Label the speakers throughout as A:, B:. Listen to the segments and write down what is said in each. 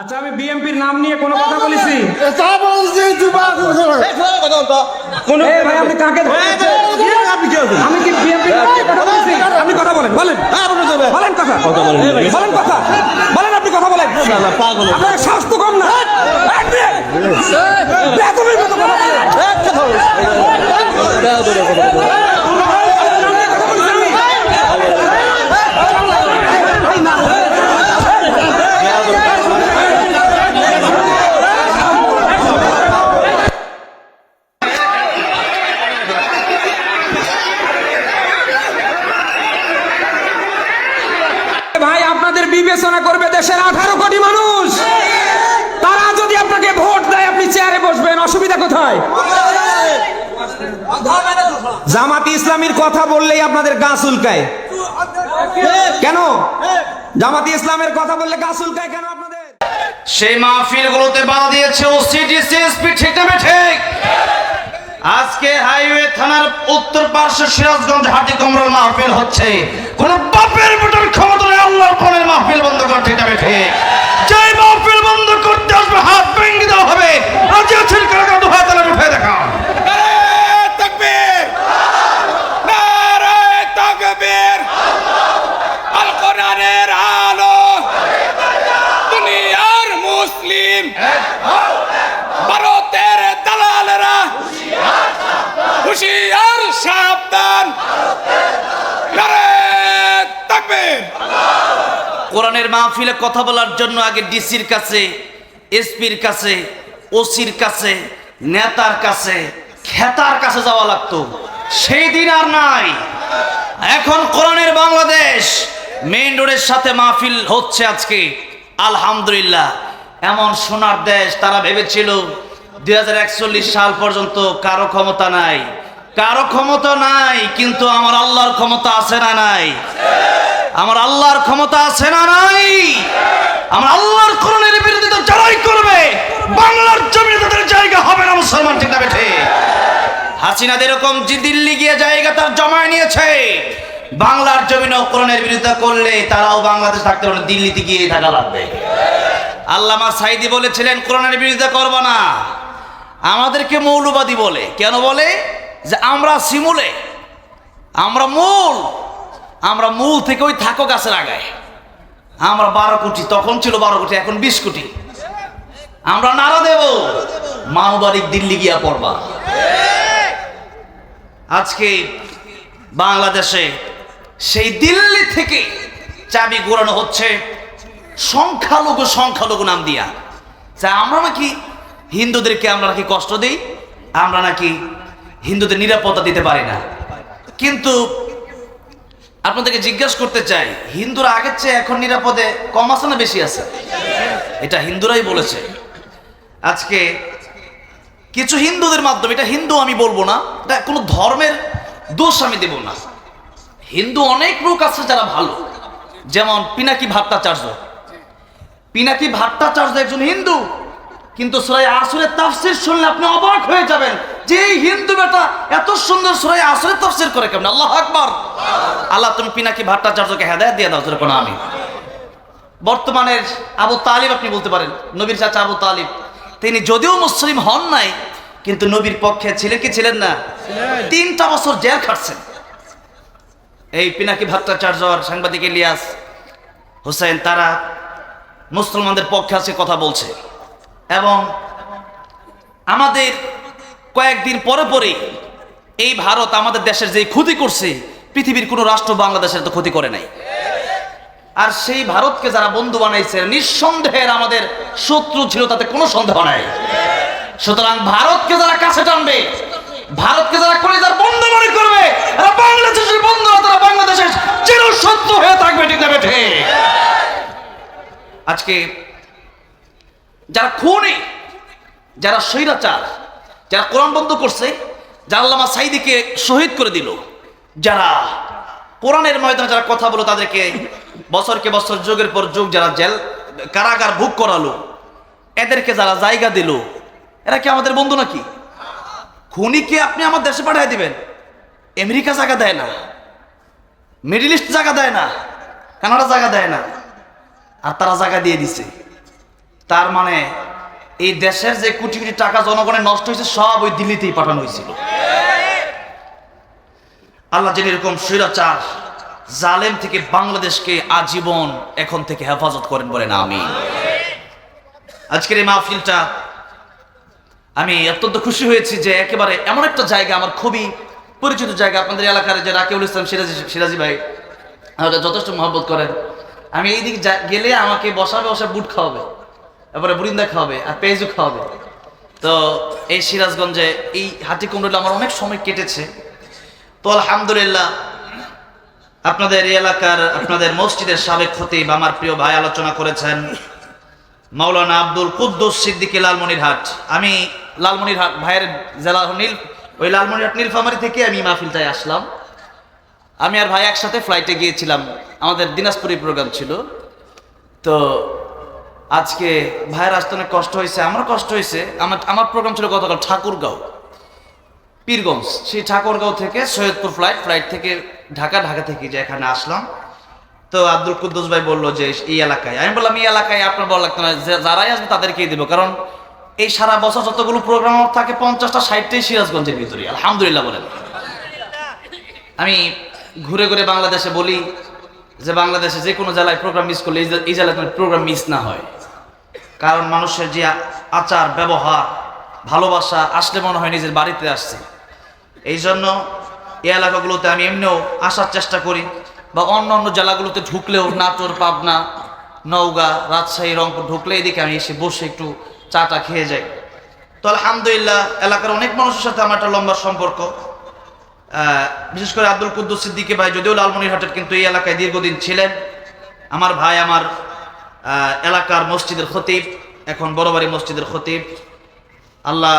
A: আচ্ছা আমি বিএমপির নাম নিয়ে কোনো কথা বলেছি
B: তা বলছি যুবা
A: কোন ভাই আপনি কাকে? আমি কি বিএমপির কথা বলেছি আপনি কথা বলেন বলেন বলেন কথা বলেন কথা বলেন আপনি কথা বলেন আপনার সাহস তো কম না কথা বলেন। ভাই আপনাদের বিবেচনা করবে দেশের আঠারো কোটি মানুষ তারা যদি আপনাকে ভোট দেয় আপনি চেয়ারে বসবেন অসুবিধা জামাতি ইসলামীর কথা বললেই আপনাদের গা চুলকায়। কেন? জামাতি ইসলামের কথা বললে গা চুলকায় কেন আপনাদের?
C: সেই মাহফিলগুলোতে বাধা দিয়েছে ও আজকে হাইওয়ে থানার উত্তর পার্শ্ব সিরাজগঞ্জ হাটি কমরল মাহফিল হচ্ছে। কোন বাপের বেটার ক্ষমতা আল্লাহর মাহফিল বন্ধ কর, ঠিক না ঠিক যেই মাহফিল বন্ধ করতে আসবে, হাত রাজি আছেন কারা উঠে দেখা।
D: মুসলিম। ভারতের দালালেরা হুশিয়ার সাবধান।
C: কোরআনের মাহফিলে কথা বলার জন্য আগে ডিসির কাছে এসপির কাছে ওসির কাছে, নেতার কাছে, খেতার কাছে যাওয়া লাগতো। সেই দিন আর নাই। এখন কোরআনের বাংলাদেশ মেইন রোডের সাথে মাহফিল হচ্ছে আজকে। আলহামদুলিল্লাহ। এমন সোনার দেশ তারা ভেবেছিল, দুই হাজার একচল্লিশ সাল পর্যন্ত কারও ক্ষমতা নাই। কারও ক্ষমতা নাই, কিন্তু আমার আল্লাহর ক্ষমতা আছে না নাই? আমার আল্লাহর ক্ষমতা আছে না নাই? আমার আল্লাহর কোরআনের বিরোধিতা যারাই করবে, বাংলার জমিনে তাদের জায়গা হবে না মুসলমান, ঠিক না বেঠে? হাসিনাদের এরকম যে দিল্লি গিয়ে জায়গা তার জমায় নিয়েছে, বাংলার জমিনে কোরআনের বিরোধিতা করলে তারাও বাংলাদেশ থাকতে পারে দিল্লিতে গিয়ে থাকা লাগবে। আল্লামা সাইদি বলেছিলেন কোরআনের বিরোধিতা করব না। আমাদেরকে মৌলবাদী বলে। কেন বলে? যে আমরা শিমুলে, আমরা মূল আমরা মূল থেকে ওই থাকো গাছের আগায়। আমরা বারো কোটি, তখন ছিল বারো কোটি, এখন বিশ কোটি। আমরা নাড়া দেব। মানবারিক দিল্লি গিয়া পড়বা। আজকে বাংলাদেশে সেই দিল্লি থেকে চাবি ঘোরানো হচ্ছে সংখ্যালঘু সংখ্যালঘু নাম দিয়া। যে আমরা নাকি হিন্দুদেরকে আমরা নাকি কষ্ট দিই? আমরা নাকি হিন্দুদের নিরাপত্তা দিতে পারি না। কিন্তু আপনাদেরকে জিজ্ঞাসা করতে চাই, হিন্দুরা আগের চেয়ে এখন নিরাপদে কম আছে না বেশি আছে? এটা হিন্দুরাই বলেছে। আজকে কিছু হিন্দুদের মাধ্যমে, এটা হিন্দু আমি বলব না, এটা কোনো ধর্মের দোষ আমি দেব না। হিন্দু অনেক লোক আছে যারা ভালো। যেমন পিনাকি ভট্টাচার্য। পিনাকি ভট্টাচার্য একজন হিন্দু, কিন্তু সুরাই আসরের তাফসির শুনলে আপনি অবাক হয়ে যাবেন। যে এই হিন্দু বেটা এত সুন্দর সুরাই আসরের তাফসির করে কেমন? আল্লাহ আকবার। আল্লাহ তুমি পিনাকি ভট্টাচার্যকে হেদায়ত দিয়ে দাও যেরকম আমি। বর্তমানের আবু তালিব আপনি বলতে পারেন নবীর চাচা আবু তালিব। তিনি যদিও মুসলিম হন নাই কিন্তু নবীর পক্ষে ছিলেন কি ছিলেন না? তিনটা বছর জেল খাটছেন। এই পিনাকি ভট্টাচার্য সাংবাদিক ইলিয়াস হোসেন তারা মুসলমানদের পক্ষে আছে কথা বলছে। এবং আমাদের কয়েকদিন পরে পরে এই ভারত আমাদের দেশের যে ক্ষতি করছে, পৃথিবীর কোনো রাষ্ট্র বাংলাদেশের তো ক্ষতি করে নাই। আর সেই ভারতকে যারা বন্ধু বানাইছে নিঃসন্দেহের আমাদের শত্রু ছিল, তাতে কোনো সন্দেহ নাই। সুতরাং ভারতকে যারা কাছে টানবে, ভারতকে যারা কলিজার বন্ধু মনে করবে বাংলাদেশের বন্ধু তারা বাংলাদেশের চির শত্রু হয়ে থাকবে, ঠিক না আজকে যারা খুনি, যারা স্বৈরাচার যারা কোরআন বন্ধ করছে, যারা আল্লামা সাইদিকে শহীদ করে দিল, যারা কোরআনের ময়দানে যারা কথা বলো, তাদেরকে বছরকে বছর, যুগের পর যুগ যারা জেল, কারাগার ভোগ করালো, এদেরকে যারা জায়গা দিল, এরা কি আমাদের বন্ধু নাকি? খুনিকে আপনি আমার দেশে পাঠিয়ে দিবেন। আমেরিকা জায়গা দেয় না, মিডিল ইস্ট জায়গা দেয় না, কানাডা জায়গা দেয় না, আর তারা জায়গা দিয়ে দিছে। তার মানে এই দেশের যে কোটি কোটি টাকা জনগণের নষ্ট হয়েছে, সব ওই দিল্লিতেই পাঠানো হয়েছিল। আল্লাহ যেন এরকম স্বৈরাচার, জালেম থেকে বাংলাদেশকে আজীবন এখন থেকে হেফাজত করেন বলেন আমি আজকের এই মাহফিলটা আমি অত্যন্ত খুশি হয়েছি যে একেবারে এমন একটা জায়গা, আমার খুবই পরিচিত জায়গা আপনাদের এলাকার যে রাকিউল ইসলাম সিরাজি সিরাজি ভাই আমাকে যথেষ্ট মহব্বত করেন। আমি এই দিক গেলে আমাকে বসাবে, বসে বুট খাওয়াবে। তারপরে বুরিন্দা খাওয়াবে আর পেঁয়াজু খাওয়াবে। তো এই সিরাজগঞ্জে এই হাতি কুমড়োলে আমার অনেক সময় কেটেছে। তো আলহামদুলিল্লাহ, আপনাদের এই এলাকার, আপনাদের মসজিদের সাবেক খতিব আমার প্রিয় ভাই আলোচনা করেছেন, মাওলানা আব্দুল কুদ্দুস সিদ্দিকী লালমনিরহাট। আমি লালমনিরহাট ভাইয়ের জেলা নীল, ওই লালমনিরহাট নীলফামারি থেকে আমি মাহফিলটায় আসলাম। আমি আর ভাই একসাথে ফ্লাইটে গিয়েছিলাম। আমাদের দিনাজপুরি প্রোগ্রাম ছিল। তো আজকে ভাইয়ের আসতে অনেক কষ্ট হয়েছে, আমার কষ্ট হয়েছে। আমার আমার প্রোগ্রাম ছিল গতকাল ঠাকুরগাঁও, পীরগঞ্জ। সেই ঠাকুরগাঁও থেকে সৈয়দপুর ফ্লাইট ফ্লাইট থেকে ঢাকা ঢাকা থেকে যে এখানে আসলাম। তো আব্দুল কুদ্দুস ভাই বলল যে, এই এলাকায়। আমি বললাম, এই এলাকায় আপনার বলা লাগতো না, যে যারাই আসবে তাদেরকেই দেবো। কারণ এই সারা বছর যতগুলো প্রোগ্রাম থাকে, পঞ্চাশটা, ষাটটাই সিরাজগঞ্জের ভিতরে আলহামদুলিল্লাহ বলেন। আমি ঘুরে ঘুরে বাংলাদেশে বলি যে, বাংলাদেশে যে কোনো জেলায় প্রোগ্রাম মিস করলে এই জেলায় প্রোগ্রাম মিস না হয়। কারণ মানুষের যে আচার, ব্যবহার, ভালোবাসা আসলে মনে হয় নিজের বাড়িতে আসছে। এই জন্য এই এলাকাগুলোতে আমি এমনিও আসার চেষ্টা করি বা অন্য অন্য জেলাগুলোতে ঢুকলেও নাটোর, পাবনা, নওগাঁ, রাজশাহী, রংপুর ঢুকলে এদিকে আমি এসে বসে একটু চাটা খেয়ে যাই। তো আলহামদুলিল্লাহ এলাকার অনেক মানুষের সাথে আমার একটা লম্বা সম্পর্ক। বিশেষ করে আব্দুল কুদ্দুস ভাই, যদিও লালমনিরহাটের, কিন্তু এই এলাকায় দীর্ঘদিন ছিলেন। আমার ভাই, আমার এলাকার মসজিদের খতিব, এখন বড়বাড়ি মসজিদের খতিব। আল্লাহ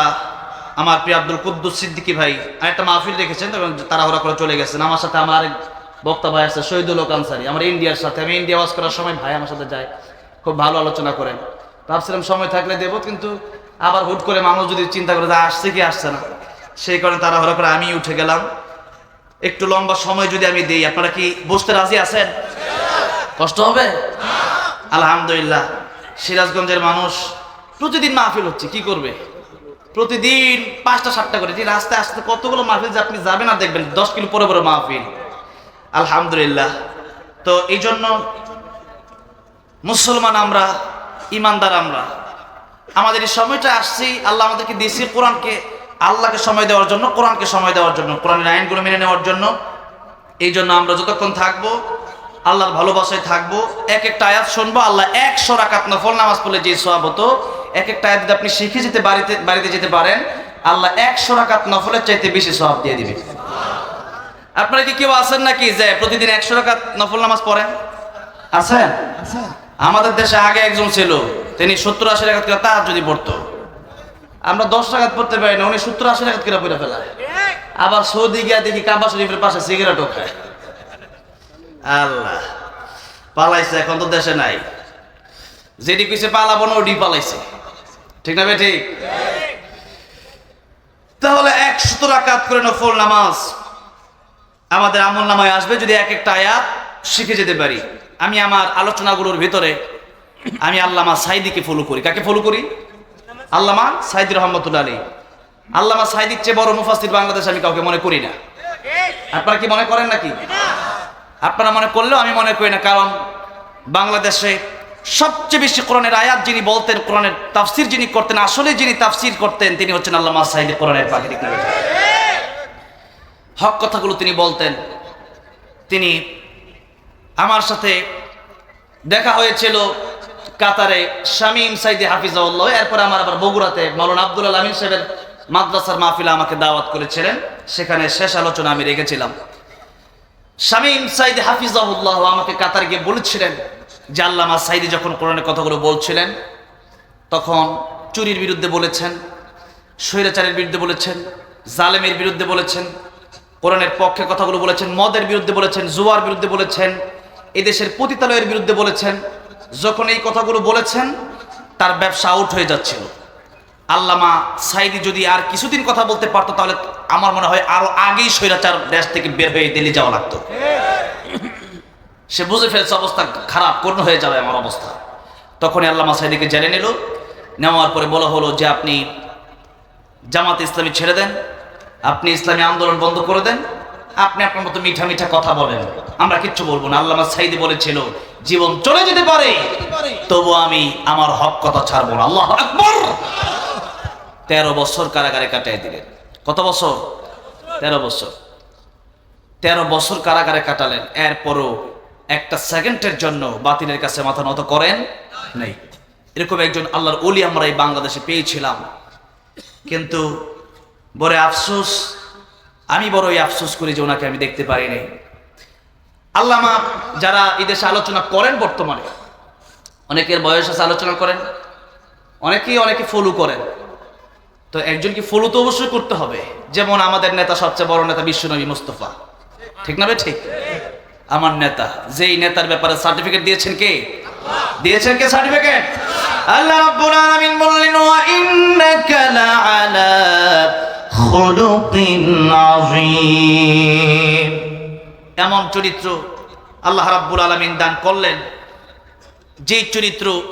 C: আমার প্রিয় আব্দুল কুদ্দুস সিদ্দিকী ভাই, আরেকটা মাহফিল রেখেছেন, এবং তাড়াহুড়া করে চলে গেছেন। আমার সাথে আমার আরেক বক্তা ভাই আছে, শহীদুল আনসারি। আমার ইন্ডিয়ার সাথে, আমি ইন্ডিয়া ওয়াজ করার সময় ভাই আমার সাথে যায়, খুব ভালো আলোচনা করেন। ভাবছিলাম সময় থাকলে দেবো, কিন্তু আবার হুট করে মানুষ যদি চিন্তা করে যে আসছে কি আসছে না, সেই কারণে তাড়াহুড়া করে আমি উঠে গেলাম। একটু লম্বা সময় যদি আমি দিই, আপনারা কি বসতে রাজি আছেন? কষ্ট হবে? আলহামদুলিল্লাহ, সিরাজগঞ্জের মানুষ প্রতিদিন মাহফিল হচ্ছে, কি করবে? প্রতিদিন পাঁচটা, সাতটা করে রাস্তায় আসতে কতগুলো মাহফিল যে আপনি যাবেন আর দেখবেন, দশ কিলো পরে পরে মাহফিল। আলহামদুলিল্লাহ। তো এই জন্য মুসলমান আমরা, ইমানদার আমরা, আমাদের এই সময়টা আসছি, আল্লাহ আমাদেরকে দিয়েছি কোরআনকে, আল্লাহকে সময় দেওয়ার জন্য, কোরআনকে সময় দেওয়ার জন্য, কোরআনের আইনগুলো মেনে নেওয়ার জন্য। এই জন্য আমরা যতক্ষণ থাকব আল্লাহর ভালোবাসায় থাকব এক একটা আয়াত শুনব, আল্লাহ একশো রাকাত নফল নামাজ পড়লে যে সব হতো এক একটা আয়াত আপনি শিখে যেতে বাড়িতে বাড়িতে যেতে পারেন, আল্লাহ একশো রাকাত নফলের চাইতে বেশি সব দিয়ে দিবে। আপনারা কি কেউ আছেন নাকি যে প্রতিদিন একশো রাকাত নফল নামাজ পড়েন? আছেন? আমাদের দেশে আগে একজন ছিল, তিনি সত্তর আশি রাকাত করে তার যদি পড়তো। আমরা দশ টাকাত পড়তে পারি না, উনি সত্তর আশি টাকাত করে পড়ে ফেলায়। আবার সৌদি গিয়া দেখি কাবা শরীফের পাশে সিগারেটও খায়। আল্লাহ। পালাইছে, এখন তো দেশে নাই। যেটি কইছে পালাবো না, ওটি পালাইছে। ঠিক না বে ঠিক? তাহলে একশত রাকাত করে নফল নামাজ আমাদের আমল নামায় আসবে যদি এক একটা আয়াত শিখে যেতে পারি। আমি আমার আলোচনাগুলোর ভিতরে আমি আল্লামা সাইদিকে ফলো করি। কাকে ফলো করি? আল্লামা সাইদি রহমতুল্লা আলী আল্লামা সাইদির চেয়ে বড় মুফাসির বাংলাদেশ আমি কাউকে মনে করি না। আপনারা কি মনে করেন নাকি? আপনারা মনে করলেও আমি মনে করি না, কারণ বাংলাদেশে সবচেয়ে বেশি কোরআনের আয়াত যিনি বলতেন, কোরআনের তাফসির যিনি করতেন আসলে যিনি তাফসির করতেন, তিনি হচ্ছেন আল্লামা সাইদি কোরআনের পাখি ঠিক না বেঠিক? হক কথাগুলো তিনি বলতেন। তিনি আমার সাথে দেখা হয়েছিল কাতারে শামীম সাইদি হাফিজাউল্লাহ, এরপর আমার আবার বগুড়াতে মাওলানা আব্দুল আমিন সাহেবের মাদ্রাসার মাহফিলা আমাকে দাওয়াত করেছিলেন। সেখানে শেষ আলোচনা আমি রেখেছিলাম। শামীম সাইদি হাফিজাহুল্লাহ আমাকে কাতার গিয়ে বলেছিলেন যে আল্লামা সাইদি যখন কোরআনের কথাগুলো বলছিলেন, তখন চুরির বিরুদ্ধে বলেছেন, স্বৈরাচারের বিরুদ্ধে বলেছেন, জালেমের বিরুদ্ধে বলেছেন, কোরআনের পক্ষে কথাগুলো বলেছেন, মদের বিরুদ্ধে বলেছেন, জুয়ার বিরুদ্ধে বলেছেন, এদেশের পতিতালয়ের বিরুদ্ধে বলেছেন, যখন এই কথাগুলো বলেছেন, তার ব্যবসা আউট হয়ে যাচ্ছিল। আল্লামা সাইদি যদি আর কিছুদিন কথা বলতে পারতো, তাহলে আমার মনে হয় আরও আগেই স্বৈরাচার দেশ থেকে বের হয়ে দিল্লি যাওয়া লাগতো। সে বুঝে ফেলছে অবস্থা খারাপ করুণ হয়ে যাবে আমার অবস্থা। তখনই আল্লামা সাইদিকে জেনে নিল। নেওয়ার পরে বলা হলো যে আপনি জামাত ইসলামী ছেড়ে দেন, আপনি ইসলামী আন্দোলন বন্ধ করে দেন, আপনি আপনার মতো মিঠা মিঠা কথা বলেন। আমরা কিচ্ছু বলব না। আল্লামা সাইদি বলেছিল, জীবন চলে যেতে পারে, তবু আমি আমার হক কথা ছাড়বো না। আল্লাহ আকবর! তেরো বছর কারাগারে কাটাই দিলেন। কত বছর? তেরো বছর। তেরো বছর কারাগারে কাটালেন, এরপরও একটা সেকেন্ডের জন্য বাতিলের কাছে মাথা নত করেন নেই। এরকম একজন আল্লাহর অলি আমরা এই বাংলাদেশে পেয়েছিলাম। কিন্তু বড় আফসোস, আমি বড়ই আফসোস করি যে ওনাকে আমি দেখতে পারিনি আল্লামা যারা এই দেশে আলোচনা করেন বর্তমানে, অনেকের বয়স আছে আলোচনা করেন, অনেকেই অনেকে ফলো করেন। তো একজনকে ফলো তো অবশ্যই করতে হবে। যেমন আমাদের নেতা সবচেয়ে বড় নেতা বিশ্ব বিশ্বনবী মুস্তফা। ঠিক না ঠিক? আমার নেতা। যেই নেতার ব্যাপারে সার্টিফিকেট দিয়েছেন কে? দিয়েছেন কে সার্টিফিকেট আল্লাহ রাব্বুল আলামিন বললেন, ওয়া ইন্নাকা লাআলা খুলুকিন আযীম। এমন চরিত্র আল্লাহ রাব্বুল আলামিন দান করলেন। যেই চরিত্র